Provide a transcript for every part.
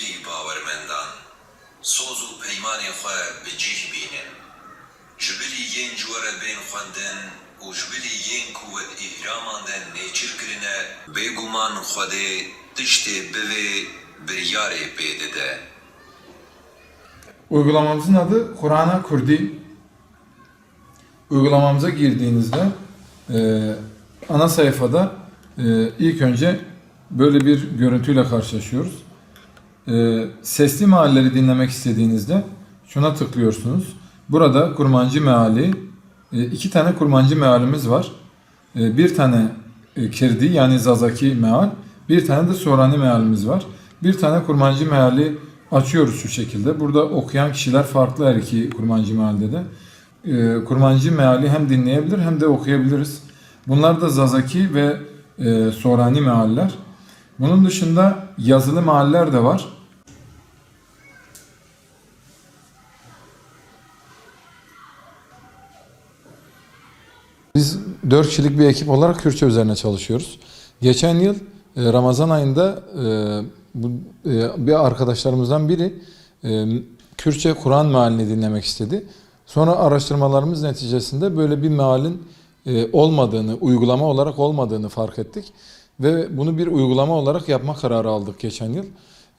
gilî bawermendan, soz û peymanê xwe bi cih bînin. Ji bilî yên ji were bên xwendin û ji bilî yên ku wed îhraman de nêçîr kirine, bêguman Xwedê tiştê bivê biryarê pê dide. Uygulamamızın adı Kur'an'a Kurdi. Uygulamamıza girdiğinizde e, ana sayfada e, ilk önce böyle bir görüntüyle karşılaşıyoruz. E, sesli mealleri dinlemek istediğinizde şuna tıklıyorsunuz. Burada kurmancı meali, e, iki tane kurmancı mealimiz var. E, bir tane e, kirdi yani zazaki meal, bir tane de sorani mealimiz var. Bir tane kurmancı meali açıyoruz şu şekilde. Burada okuyan kişiler farklı her iki kurmancı mealde de. E, kurmancı meali hem dinleyebilir hem de okuyabiliriz. Bunlar da zazaki ve e, sorani mealler. Bunun dışında yazılı mealler de var. Biz 4 kişilik bir ekip olarak Kürtçe üzerine çalışıyoruz. Geçen yıl e, Ramazan ayında e, e, bir arkadaşlarımızdan biri Kürtçe Kur'an mealini dinlemek istedi. Sonra araştırmalarımız neticesinde böyle bir mealin olmadığını, uygulama olarak olmadığını fark ettik. Ve bunu bir uygulama olarak yapma kararı aldık geçen yıl.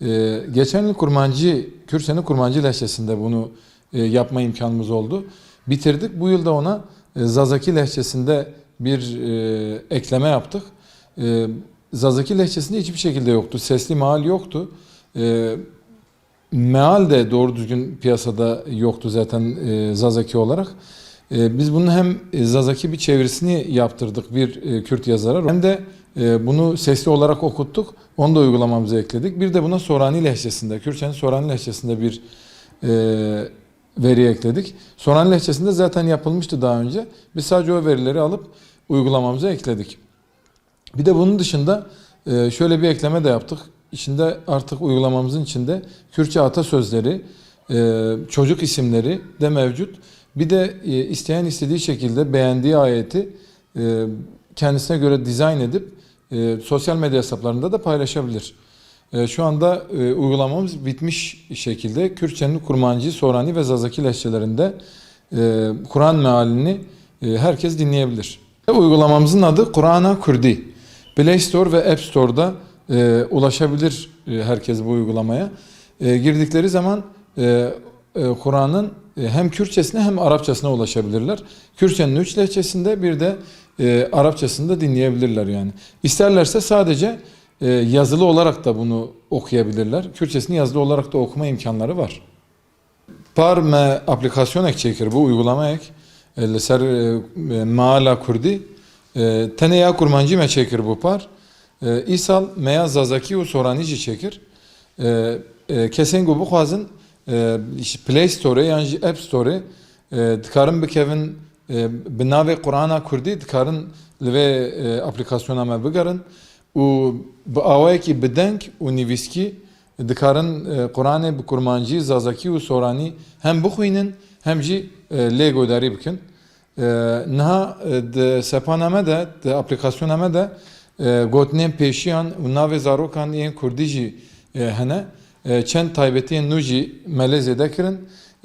E, geçen yıl Kurmancı, Kürtçenin Kurmancı lehçesinde bunu e, yapma imkanımız oldu. Bitirdik. Bu yılda ona e, Zazaki lehçesinde bir e, ekleme yaptık. E, Zazaki lehçesinde hiçbir şekilde yoktu. Sesli meal yoktu. E, meal de doğru düzgün piyasada yoktu zaten e, Zazaki olarak. E, biz bunun hem e, Zazaki bir çevirisini yaptırdık bir e, Kürt yazara hem de bunu sesli olarak okuttuk. Onu da uygulamamıza ekledik. Bir de buna Sorani lehçesinde, Kürtçenin Sorani lehçesinde bir e, veri ekledik. Soran lehçesinde zaten yapılmıştı daha önce. Biz sadece o verileri alıp uygulamamıza ekledik. Bir de bunun dışında e, şöyle bir ekleme de yaptık. İçinde artık uygulamamızın içinde Kürtçe atasözleri, e, çocuk isimleri de mevcut. Bir de e, isteyen istediği şekilde beğendiği ayeti kendisine göre dizayn edip sosyal medya hesaplarında da paylaşabilir. E, Şu anda e, uygulamamız bitmiş şekilde Kürtçenin Kurmancı, Sorani ve Zazaki lehçelerinde e, Kur'an mealini e, herkes dinleyebilir. E, Uygulamamızın adı Kur'an'a Kurdi. Play Store ve App Store'da e, ulaşabilir e, herkes bu uygulamaya. E, girdikleri zaman e, e, Kur'an'ın e, hem Kürtçesine hem Arapçasına ulaşabilirler. Kürtçenin üç lehçesinde bir de e, Arapçasında dinleyebilirler yani. İsterlerse sadece e, yazılı olarak da bunu okuyabilirler. Kürtçesini yazılı olarak da okuma imkanları var. Par me aplikasyon ek çekir bu uygulama ek. E, ser e, maala kurdi. E, Teneya kurmancı me çekir bu par. E, İsal meya zazaki û soranici çekir. E, e, Kesin bu e, Play Store yan jî App Store e, dikarin bikevin e, bi navê Qur'ana Kurdî dikarin li vê e, aplikasyona me bigerin û bi awayekî bideng û nivîskî dikarin e, Qur'anê bi kurmancî, zazakî û soranî hem bixwînin hem jî e, lê guhdarî bikin. E, Niha e, di sepana me de, di aplikasyona me de e, gotinên pêşiyan û navê zarokan yên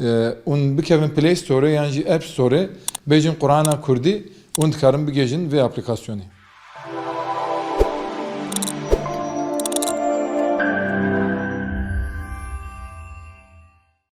Kurdî jî e, hene. E, Çend taybetiyên nû jî me lê zêde kirin. E, û